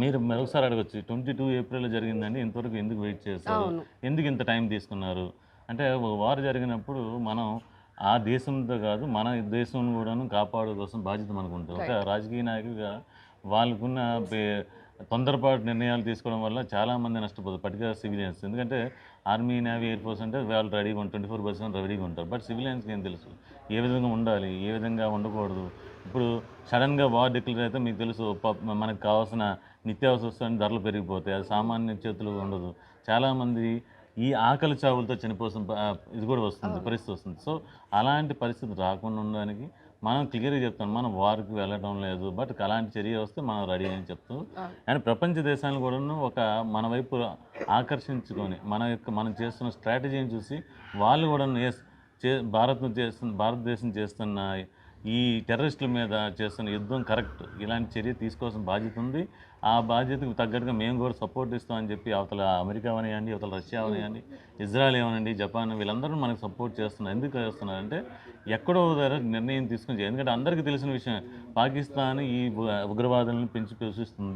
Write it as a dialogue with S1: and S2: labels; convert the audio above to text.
S1: మీరు మరొకసారి అడగచ్చు ట్వంటీ టూ ఏప్రిల్ జరిగిందండి ఇంతవరకు ఎందుకు వెయిట్ చేస్తారు ఎందుకు ఇంత టైం తీసుకున్నారు? అంటే ఒక వార్ జరిగినప్పుడు మనం ఆ దేశంతో కాదు మన దేశం కూడాను కాపాడే కోసం బాధ్యత మనకు ఉంటుంది ఒక రాజకీయ నాయకుడిగా వాళ్ళకున్న తొందరపాటు నిర్ణయాలు తీసుకోవడం వల్ల చాలామంది నష్టపోతారు పర్టికులర్ సివిలియన్స్. ఎందుకంటే ఆర్మీ నేవీ ఎయిర్ ఫోర్స్ అంటే వాళ్ళు రెడీగా ఉంటారు ట్వంటీ ఫోర్ పర్సెంట్ రెడీగా ఉంటారు. బట్ సివిలియన్స్కి ఏం తెలుసు? ఏ విధంగా ఉండాలి? ఏ విధంగా ఉండకూడదు? ఇప్పుడు సడన్గా వార్ డిక్లేర్ అయితే మీకు తెలుసు మనకు కావాల్సిన నిత్యావసర వస్తువులు ధరలు పెరిగిపోతాయి. అది సామాన్య చేతులు ఉండదు. చాలామంది ఈ ఆకలి చావులతో చనిపోతున్న ప- ఇది కూడా వస్తుంది పరిస్థితి వస్తుంది. సో అలాంటి పరిస్థితి రాకుండా ఉండడానికి మనం క్లియర్గా చెప్తాం మనం వార్కి వెళ్ళడం లేదు. బట్ అలాంటి చర్య వస్తే మనం రెడీ అని చెప్తూ. అండ్ ప్రపంచ దేశాలను కూడాను ఒక మన వైపు ఆకర్షించుకొని మన యొక్క మనం చేస్తున్న స్ట్రాటజీని చూసి వాళ్ళు కూడా భారత్ చేస్తున్న భారతదేశం చేస్తున్న ఈ టెర్రరిస్టుల మీద చేస్తున్న యుద్ధం కరెక్ట్. ఇలాంటి చర్య తీసుకోవాల్సిన బాధ్యత ఉంది. ఆ బాధ్యతకు తగ్గట్టుగా మేము కూడా సపోర్ట్ ఇస్తామని చెప్పి అవతల అమెరికా అవనివ్వండి అవతల రష్యా అవనివ్వండి ఇజ్రాయెల్ ఏమనండి జపాన్ వీళ్ళందరూ మనకు సపోర్ట్ చేస్తున్నారు. ఎందుకు చేస్తున్నారంటే ఎక్కడో దగ్గర నిర్ణయం తీసుకుని ఎందుకంటే అందరికీ తెలిసిన విషయం పాకిస్తాన్ ఈ ఉగ్రవాదులను పెంచి పోషిస్తుంది.